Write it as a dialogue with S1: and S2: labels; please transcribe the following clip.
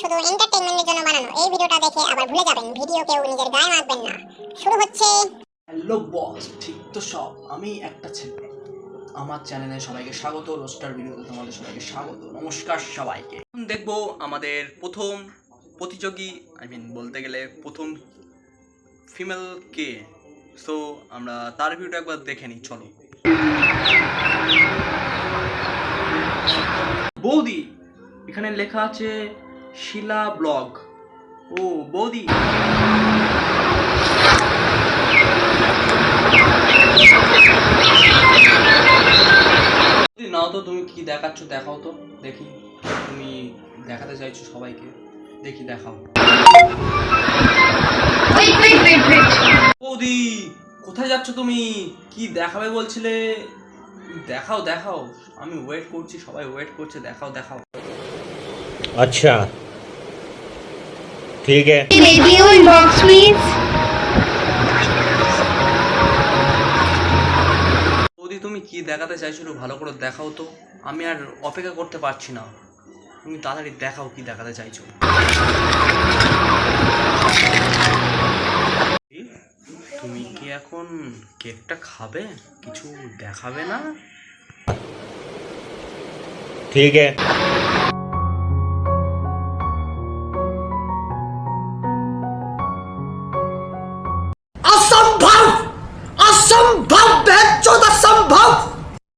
S1: শুধু এন্টারটেইনমেন্টের জন্য বানানো। এই ভিডিওটা দেখে আবার ভুলে যাবেন, ভিডিও কেউ নিজের গায়ে মাখবেন না। শুরু হচ্ছে।
S2: হ্যালো বস, ঠিক তো সব। আমি একটা ছেলে। আমার চ্যানেলে সবাইকে স্বাগত, রোস্টার ভিডিওতে তোমাদের সবাইকে স্বাগত। নমস্কার সবাইকে। দেখব আমাদের প্রথম প্রতিযোগী আই মিন বলতে গেলে প্রথম ফিমেল কে। সো আমরা তার ভিডিওটা একবার দেখে নিই, চলো। বৌদি, এখানে লেখা আছে শিলা ব্লগ। ও বৌদি। নাও তো তুমি কি দেখাচ্ছ? দেখাও তো দেখি। তুমি দেখাতে চাইছো সবাইকে? দেখি দেখাও। বৌদি কোথায় যাচ্ছ তুমি? কি দেখাবে বলছিলে? দেখাও দেখাও। আমি ওয়েট করছি সবাই ওয়েট করছে দেখাও দেখাও।
S3: আচ্ছা। ठीक है
S4: Radio inbox, please.
S2: বৌদি তুমি কি দেখাতে চাইছো একটু ভালো করে দেখাও তো আমি আর অপেক্ষা করতে পারছি না তুমি তাড়াতাড়ি দেখাও কি দেখাতে চাইছো কি? তুমি কি এখন কেকটা খাবে কিছু দেখাবে না
S3: ठीक है